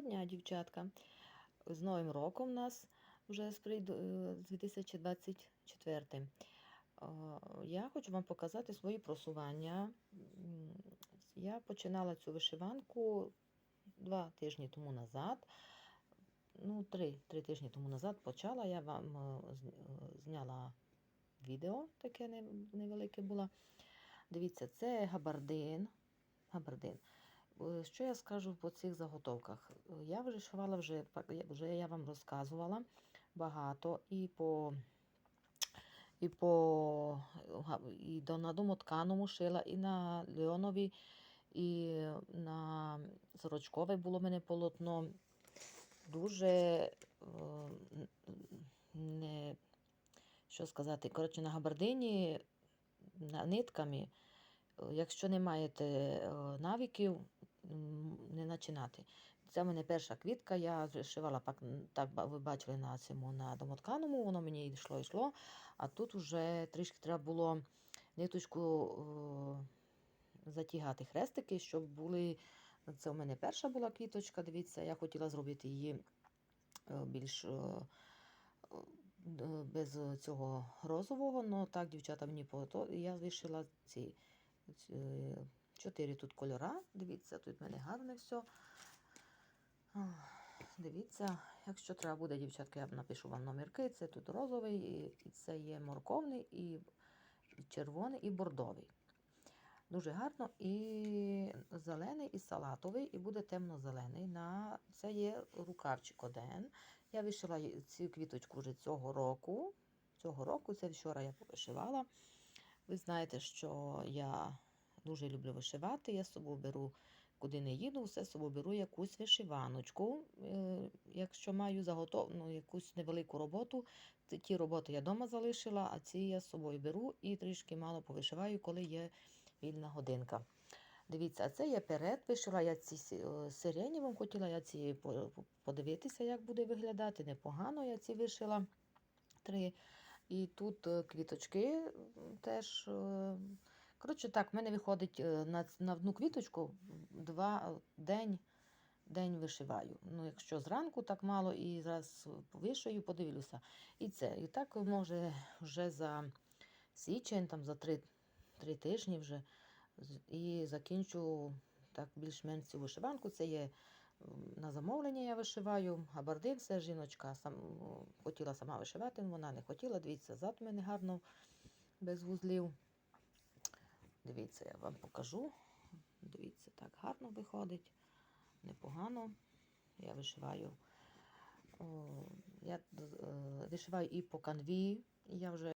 Доброго дівчатка. З Новим роком нас вже з прийду- е, з 2024. Е, Я хочу вам показати свої просування. Я починала цю вишиванку два тижні тому назад. Ну, три, три тижні тому назад почала. Я вам е, зняла відео, таке невелике було. Дивіться, це габардин. Габардин. Е, Що я скажу по цих заготовках? Е, Я вже, пак- я- вже я вам розказувала багато і по і по і до на домотканому шила, і на льонові, і на сорочкове було в мене полотно. Дуже е, не, що сказати, коротше, на габардині на нитками, е, якщо не маєте навиків, не починати. Це в мене перша квітка, я вишивала, пак, так ви бачили на цьому на домотканому, воно мені йшло, йшло, а тут вже трішки треба було ниточку затягати хрестики, щоб були. Це у мене перша була квіточка, дивіться, я хотіла зробити її е, більш без цього розового, але так дівчата мені пото. Я вишила ці чотири тут кольора. Дивіться, тут в мене гарне все. Дивіться, якщо треба буде, дівчатка, я напишу вам номерки. Це тут розовий, і це є морковний, і червоний, і бордовий. Дуже гарно. І зелений, і салатовий, і буде темно-зелений. На... Це є рукавчик один. Я вишила цю квіточку вже цього року. Цього року, це вчора я повишивала. Ви знаєте, що я дуже люблю вишивати. Я з собою беру, куди не їду, все з собою беру якусь вишиваночку. Е, Якщо маю заготов... ну, якусь невелику роботу, ті роботи я вдома залишила, а ці я з собою беру і трішки мало повишиваю, коли є вільна годинка. Дивіться, а це я перед вишила, я ці е, сирені вам хотіла я ці по- по- подивитися, як буде виглядати. Непогано я ці вишила три. І тут е, квіточки теж. Е, Коротше, так, в мене виходить е, на, на одну квіточку два е, день, день вишиваю. Ну, якщо зранку так мало, і зараз вишию, подивлюся. І це. І так може вже за січень, там за три, три тижні вже. І закінчу так більш-менш цю вишиванку. Це є на замовлення я вишиваю. Габардин, це жіночка сам, хотіла сама вишивати, вона не хотіла. Дивіться, зад мене гарно без вузлів. Дивіться, я вам покажу. Дивіться, так гарно виходить. Непогано. Я вишиваю. О, я е, вишиваю і по канві. Я вже